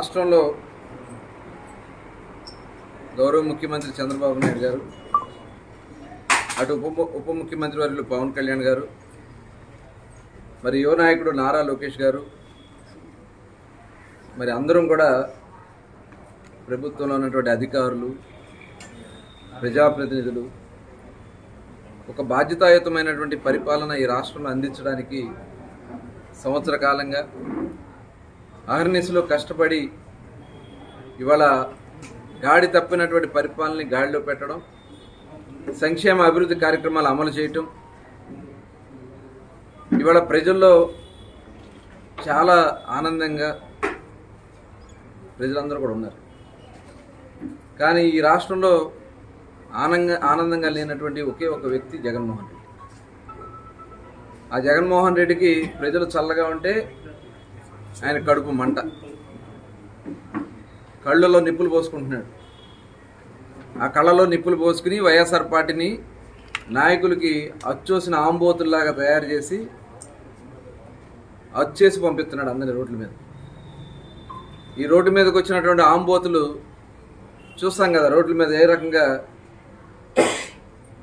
రాష్ట్రంలో గౌరవ ముఖ్యమంత్రి చంద్రబాబు నాయుడు గారు అటు ఉప ఉప ముఖ్యమంత్రి వర్యులు పవన్ కళ్యాణ్ గారు మరి యువ నాయకుడు నారా లోకేష్ గారు మరి అందరం కూడా ప్రభుత్వంలో ఉన్నటువంటి అధికారులు ప్రజాప్రతినిధులు ఒక బాధ్యతాయుతమైనటువంటి పరిపాలన ఈ రాష్ట్రంలో అందించడానికి సంవత్సర కాలంగా అహర్నిశలో కష్టపడి ఇవాళ గాడి తప్పినటువంటి పరిపాలనని గాడిలో పెట్టడం సంక్షేమ అభివృద్ధి కార్యక్రమాలు అమలు చేయటం ఇవాళ ప్రజల్లో చాలా ఆనందంగా ప్రజలందరూ కూడా ఉన్నారు. కానీ ఈ రాష్ట్రంలో ఆనందంగా ఆనందంగా లేనటువంటి ఒకే ఒక వ్యక్తి జగన్మోహన్ రెడ్డి. ఆ జగన్మోహన్ రెడ్డికి ప్రజలు చల్లగా ఉంటే ఆయన కడుపు మంట. కళ్ళలో నిప్పులు పోసుకుంటున్నాడు. ఆ కళ్ళలో నిప్పులు పోసుకుని వైఎస్ఆర్ పార్టీని నాయకులకి అచ్చోసిన ఆంబోతుల్లాగా తయారు చేసి అచ్చేసి పంపిస్తున్నాడు అందరి రోడ్ల మీద. ఈ రోడ్డు మీదకి వచ్చినటువంటి ఆంబోతులు చూస్తాం కదా రోడ్ల మీద ఏ రకంగా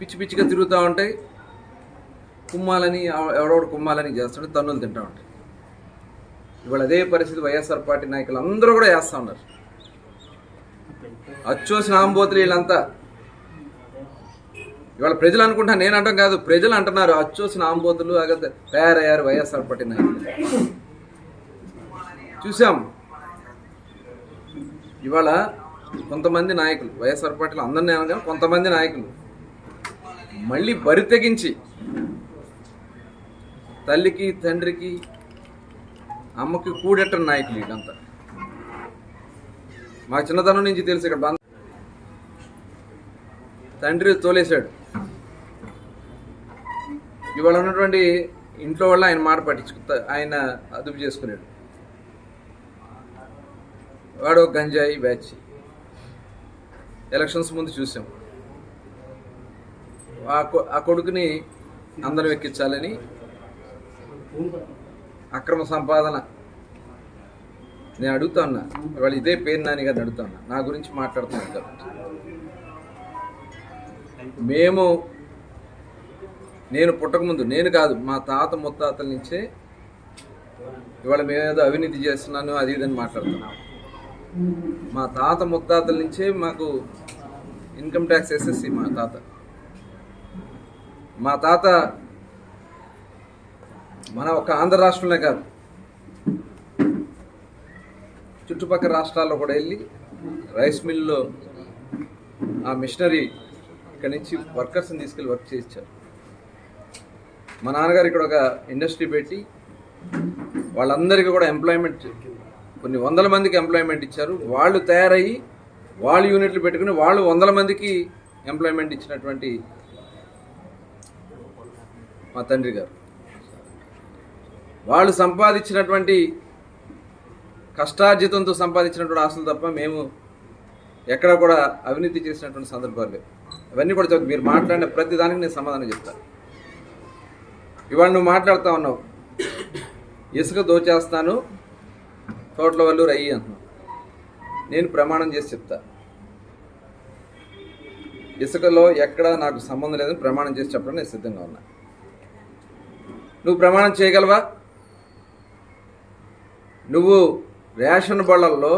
పిచ్చి పిచ్చిగా తిరుగుతూ ఉంటాయి. కుమ్మాలని ఎవడెవడు కుమ్మాలని చేస్తాడు తన్నులు తింటూ ఉంటాయి. ఇవాళ అదే పరిస్థితి వైఎస్ఆర్ పార్టీ నాయకులు అందరూ కూడా వేస్తూ ఉన్నారు. అచ్చోసిన ఆంబోతులు వీళ్ళంతా. ఇవాళ ప్రజలు అనుకుంటా నేను అంటాం కాదు ప్రజలు అంటున్నారు అచ్చోసిన ఆంబోతులు తయారయ్యారు వైఎస్ఆర్ పార్టీ నాయకులు. చూసాం. ఇవాళ కొంతమంది నాయకులు వైఎస్ఆర్ పార్టీలో అందరినీ అనగా కొంతమంది నాయకులు మళ్ళీ బరి తెగించి తల్లికి తండ్రికి అమ్మకి కూడెట్టని నాయకులు వీళ్ళంతా మా చిన్నతనం నుంచి తెలుసు ఇక్కడ బంధ తండ్రి తోలేశాడు. ఇవాళ ఉన్నటువంటి ఇంట్లో వల్ల ఆయన మాట పట్టించుకు ఆయన అదుపు చేసుకున్నాడు. వాడు గంజాయి బ్యాచ్. ఎలక్షన్స్ ముందు చూసాం. ఆ కొడుకుని అందరం ఎక్కించాలని అక్రమ సంపాదన. నేను అడుగుతా ఉన్నా ఇదే పేరు నాని గారిని అడుగుతా ఉన్నా నా గురించి మాట్లాడుతున్నాను కాబట్టి. మేము నేను పుట్టకముందు నేను కాదు మా తాత ముత్తాతల నుంచే ఇవాళ మేమేదో అవినీతి చేస్తున్నాను అది ఇదని మాట్లాడుతున్నాం. మా తాత ముత్తాతల నుంచే మాకు ఇన్కమ్ ట్యాక్స్ ఎస్ఎస్సి మా తాత. మా తాత మన ఒక ఆంధ్ర రాష్ట్రంలో కాదు. చుట్టుపక్కల రాష్ట్రాల్లో కూడా వెళ్ళి రైస్ మిల్లో ఆ మిషనరీ ఇక్కడ నుంచి వర్కర్స్ని తీసుకెళ్ళి వర్క్ చేయించారు. మా నాన్నగారు ఇక్కడ ఒక ఇండస్ట్రీ పెట్టి వాళ్ళందరికీ కూడా ఎంప్లాయ్మెంట్ కొన్ని వందల మందికి ఎంప్లాయ్మెంట్ ఇచ్చారు. వాళ్ళు తయారయ్యి వాళ్ళు యూనిట్లు పెట్టుకుని వాళ్ళు వందల మందికి ఎంప్లాయ్మెంట్ ఇచ్చినటువంటి మా తండ్రి గారు. వాళ్ళు సంపాదించినటువంటి కష్టార్జితంతో సంపాదించినటువంటి ఆస్తులు తప్ప మేము ఎక్కడ కూడా అవినీతి చేసినటువంటి సందర్భాలు లేవు. అవన్నీ కూడా మీరు మాట్లాడిన ప్రతి దానికి నేను సమాధానం చెప్తాను ఇవాళ నువ్వు మాట్లాడుతా ఉన్నావు. ఇసుక దోచేస్తాను తోటల వాళ్ళు రయ్యి అంటున్నావు. నేను ప్రమాణం చేసి చెప్తా. ఇసుకలో ఎక్కడ నాకు సంబంధం లేదని ప్రమాణం చేసి చెప్పడం నేను సిద్ధంగా ఉన్నా. నువ్వు ప్రమాణం చేయగలవా? నువ్వు రేషన్ బళ్ళల్లో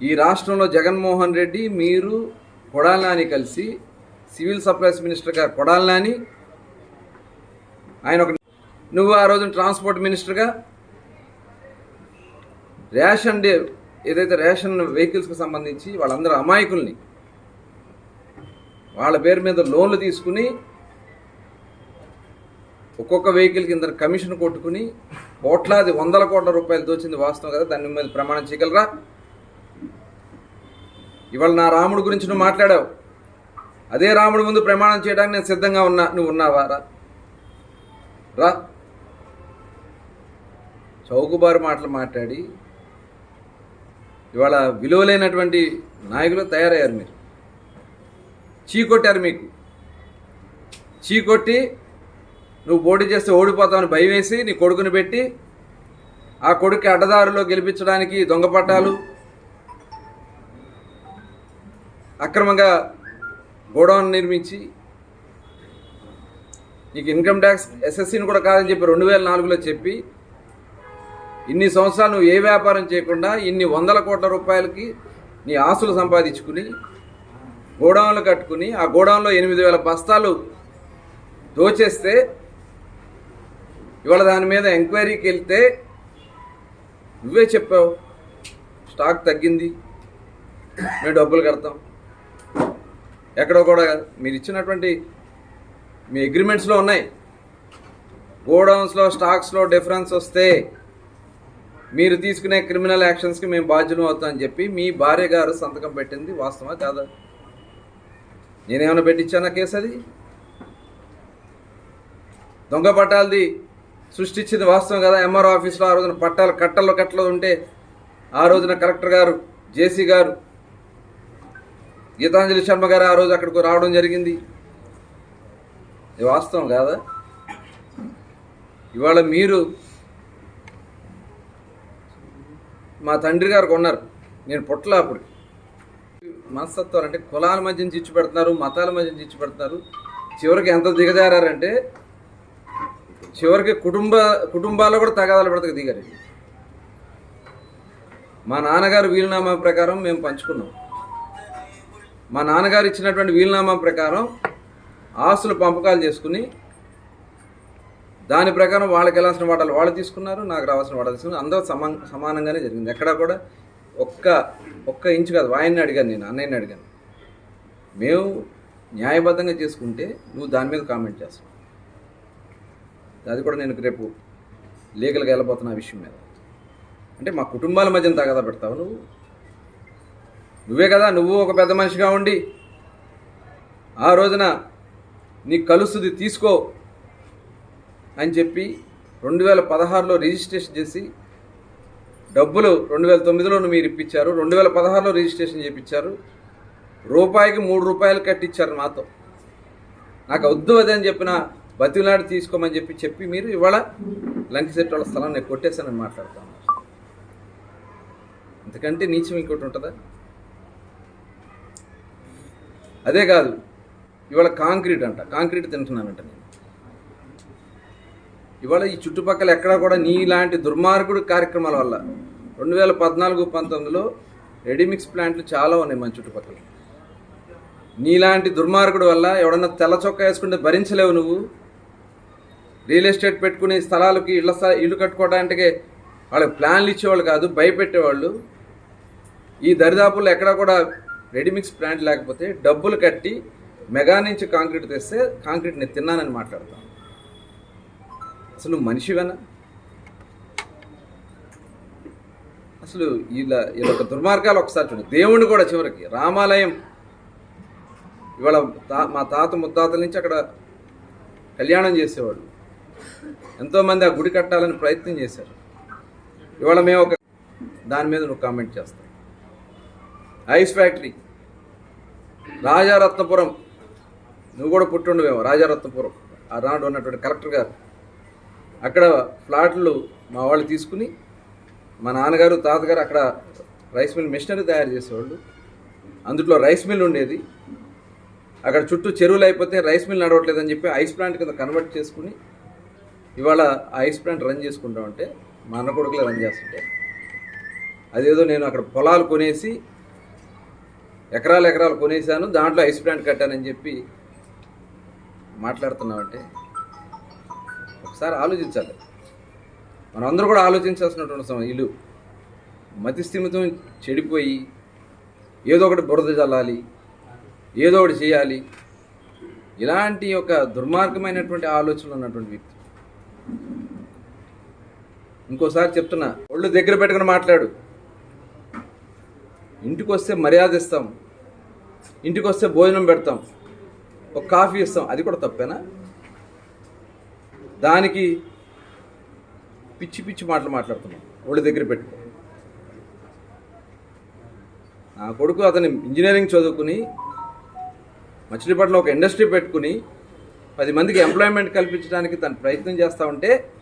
ఈ రాష్ట్రంలో జగన్మోహన్ రెడ్డి మీరు కొడాలని కలిసి సివిల్ సప్లైస్ మినిస్టర్గా కొడాలని ఆయన ఒక నువ్వు ఆ రోజున ట్రాన్స్పోర్ట్ మినిస్టర్గా రేషన్ డే ఏదైతే రేషన్ వెహికల్స్కి సంబంధించి వాళ్ళందరూ అమాయకుల్ని వాళ్ళ పేరు మీద లోన్లు తీసుకుని ఒక్కొక్క వెహికల్ కింద కమిషన్ కొట్టుకుని కోట్లాది వందల కోట్ల రూపాయలు దోచింది వాస్తవం కదా దాని మీద ప్రమాణం చేయగలరా? ఇవాళ నా రాముడు గురించి నువ్వు మాట్లాడావు. అదే రాముడు ముందు ప్రమాణం చేయడానికి నేను సిద్ధంగా ఉన్నా. నువ్వు ఉన్నావా? రా. రా. చౌకబారు మాటలు మాట్లాడి ఇవాళ విలువలైనటువంటి నాయకులు తయారయ్యారు మీరు. చీకొట్టారు మీకు. చీకొట్టి నువ్వు పోటీ చేస్తే ఓడిపోతావని భయం వేసి నీ కొడుకుని పెట్టి ఆ కొడుకు అడ్డదారులో గెలిపించడానికి దొంగ పట్టాలు అక్రమంగా గోడౌన్ నిర్మించి నీకు ఇన్కమ్ ట్యాక్స్ ఎస్ఎస్సీని కూడా కాదని చెప్పి రెండు వేల నాలుగులో చెప్పి ఇన్ని సంవత్సరాలు నువ్వు ఏ వ్యాపారం చేయకుండా ఇన్ని వందల కోట్ల రూపాయలకి నీ ఆస్తులు సంపాదించుకుని గోడౌన్లు కట్టుకుని ఆ గోడౌన్లో ఎనిమిది వేల బస్తాలు దోచేస్తే ఇవాళ దాని మీద ఎంక్వైరీకి వెళ్తే నువ్వే చెప్పావు స్టాక్ తగ్గింది మేము డబ్బులు కడతాం. ఎక్కడో కూడా మీరు ఇచ్చినటువంటి మీ అగ్రిమెంట్స్లో ఉన్నాయి. గోడౌన్స్లో స్టాక్స్లో డిఫరెన్స్ వస్తే మీరు తీసుకునే క్రిమినల్ యాక్షన్స్కి మేము బాధ్యులం అవుతాం అని చెప్పి మీ భార్య గారు సంతకం పెట్టింది. వాస్తవా కాదా? నేనేమైనా పెట్టించానా కేసు అది? దొంగ పట్టాలది సృష్టించింది వాస్తవం కదా. ఎంఆర్ఓ ఆఫీస్లో ఆ రోజున పట్టాలు కట్టలు కట్టలు ఉంటే ఆ రోజున కలెక్టర్ గారు జేసీ గారు గీతాంజలి శర్మ గారు ఆ రోజు అక్కడికి రావడం జరిగింది. ఇది వాస్తవం కాదా? ఇవాళ మీరు మా తండ్రి గారు కొన్నారు. నేను పుట్టలా అప్పుడు మనస్తత్వాలు అంటే కులాల మధ్యన చిచ్చు పెడుతున్నారు మతాల మధ్యన చిచ్చు పెడుతున్నారు చివరికి ఎంత దిగజారంటే చివరికి కుటుంబ కుటుంబాల్లో కూడా తగాదాలు పెడతాయి దిగారు. మా నాన్నగారు వీలునామా ప్రకారం మేము పంచుకున్నాం. మా నాన్నగారు ఇచ్చినటువంటి వీలునామా ప్రకారం ఆస్తులు పంపకాలు చేసుకుని దాని ప్రకారం వాళ్ళకి వెళ్ళాల్సిన వాటాలు వాళ్ళు తీసుకున్నారు నాకు రావాల్సిన వాటాలు తీసుకున్నారు. అందరూ సమా సమానంగానే జరిగింది. ఎక్కడా కూడా ఒక్క ఒక్క ఇంచు కాదు ఆయన్ని అడిగాను నేను అన్నయ్యని అడిగాను. మేము న్యాయబద్ధంగా చేసుకుంటే నువ్వు దాని మీద కామెంట్ చేస్తావు. అది కూడా నేను రేపు లీగల్గా వెళ్ళబోతున్నా ఆ విషయం మీద. అంటే మా కుటుంబాల మధ్యన తగదా పెడతావు నువ్వు. నువ్వే కదా నువ్వు ఒక పెద్ద మనిషిగా ఉండి ఆ రోజున నీ కలుస్తుంది తీసుకో అని చెప్పి రెండు వేల పదహారులో రిజిస్ట్రేషన్ చేసి డబ్బులు రెండు వేల తొమ్మిదిలో మీరు ఇప్పించారు రెండు వేల పదహారులో రిజిస్ట్రేషన్ చేయించారు. రూపాయికి మూడు రూపాయలు కట్టించారు మాతో నాకు వద్దు అదే అని చెప్పిన బతిలాడి తీసుకోమని చెప్పి చెప్పి మీరు ఇవాళ లంకిసెట్ వాళ్ళ స్థలం నేను కొట్టేశానని మాట్లాడుతాను. ఎందుకంటే నీచం ఇంకోటి ఉంటుందా? అదే కాదు. ఇవాళ కాంక్రీట్ అంట. కాంక్రీట్ తింటున్నానంట నేను. ఇవాళ ఈ చుట్టుపక్కల ఎక్కడా కూడా నీలాంటి దుర్మార్గుడు కార్యక్రమాల వల్ల రెండు వేల పద్నాలుగు పంతొమ్మిదిలో రెడీమిక్స్ ప్లాంట్లు చాలా ఉన్నాయి మన చుట్టుపక్కల. నీలాంటి దుర్మార్గుడు వల్ల ఎవడన్నా తెల్ల చొక్కా వేసుకుంటే భరించలేవు నువ్వు. రియల్ ఎస్టేట్ పెట్టుకుని స్థలాలకి ఇళ్ళ ఇల్లు కట్టుకోవడానికి వాళ్ళకి ప్లాన్లు ఇచ్చేవాళ్ళు కాదు భయపెట్టేవాళ్ళు. ఈ దరిదాపుల్లో ఎక్కడా కూడా రెడీమిక్స్ ప్లాంట్ లేకపోతే డబ్బులు కట్టి మెగా నుంచి కాంక్రీట్ తెస్తే కాంక్రీట్ నేను తిన్నానని మాట్లాడతాను అసలు మనిషివేనా? అసలు ఇలా ఇలా ఒక దుర్మార్గాలు ఒకసారి చూడండి దేవుణ్ణి కూడా చివరికి రామాలయం. ఇవాళ మా తాత ముత్తాతల నుంచి అక్కడ కళ్యాణం చేసేవాళ్ళు ఎంతోమంది ఆ గుడి కట్టాలని ప్రయత్నం చేశారు. ఇవాళ మేము ఒక దాని మీద నువ్వు కామెంట్ చేస్తాం. Ice factory Rajaratnapuram. నువ్వు కూడా పుట్టుండవేమో రాజారత్నపురం. ఆ నాడు ఉన్నటువంటి కలెక్టర్ గారు. అక్కడ ఫ్లాట్లు మా వాళ్ళు తీసుకుని మా నాన్నగారు తాతగారు అక్కడ రైస్ మిల్ మిషనరీ తయారు చేసేవాళ్ళు. అందులో రైస్ మిల్ ఉండేది. అక్కడ చుట్టూ చెరువులు అయిపోతే రైస్ మిల్ నడవట్లేదని చెప్పి ఐస్ ప్లాంట్ కింద కన్వర్ట్ చేసుకుని ఇవాళ ఆ ఐస్ ప్లాంట్ రన్ చేసుకుంటాం అంటే మా అన్న కొడుకులే రన్ చేస్తుంటే అదేదో నేను అక్కడ పొలాలు కొనేసి ఎకరాలు ఎకరాలు కొనేసాను దాంట్లో ఐస్ ప్లాంట్ కట్టానని చెప్పి మాట్లాడుతున్నామంటే ఒకసారి ఆలోచించాలి. మనం అందరూ కూడా ఆలోచించాల్సినటువంటి సమయం ఇల్లు. మతిస్థిమితం చెడిపోయి ఏదో ఒకటి బురద చల్లాలి ఏదో ఒకటి చేయాలి. ఇలాంటి ఒక దుర్మార్గమైనటువంటి ఆలోచనలు ఉన్నటువంటి వ్యక్తి ఇంకోసారి చెప్తున్నా. ఒళ్ళు దగ్గర పెట్టుకుని మాట్లాడు. ఇంటికి వస్తే మర్యాద ఇస్తాం. ఇంటికి వస్తే భోజనం పెడతాం. ఒక కాఫీ ఇస్తాం. అది కూడా తప్పేనా? దానికి పిచ్చి పిచ్చి మాటలు మాట్లాడుతున్నాం. ఒళ్ళు దగ్గర పెట్టుకో. నా కొడుకు అతని ఇంజనీరింగ్ చదువుకుని మచిలీపట్నంలో ఒక ఇండస్ట్రీ పెట్టుకుని పది మందికి ఎంప్లాయ్మెంట్ కల్పించడానికి తను ప్రయత్నం చేస్తూ ఉంటే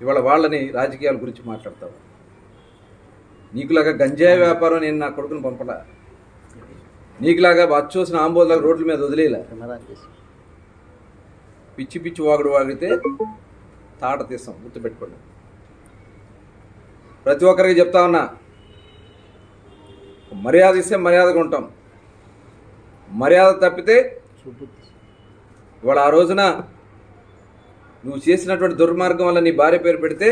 ఇవాళ వాళ్ళని రాజకీయాల గురించి మాట్లాడతావు. నీకులాగా గంజాయి వ్యాపారం నేను నా కొడుకుని పంపలా. నీకులాగా అచ్చోసిన ఆంబోలాగా రోడ్ల మీద వదిలేలా. పిచ్చి పిచ్చి వాగుడు వాగితే తాట తీస్తాం గుర్తుపెట్టుకోండి. ప్రతి ఒక్కరికి చెప్తా ఉన్నా మర్యాద ఇస్తే మర్యాదగా ఉంటాం. మర్యాద తప్పితే ఇవాళ ఆ రోజున నువ్వు చేసినటువంటి దుర్మార్గం వల్ల నీ భార్య పేరు పెడితే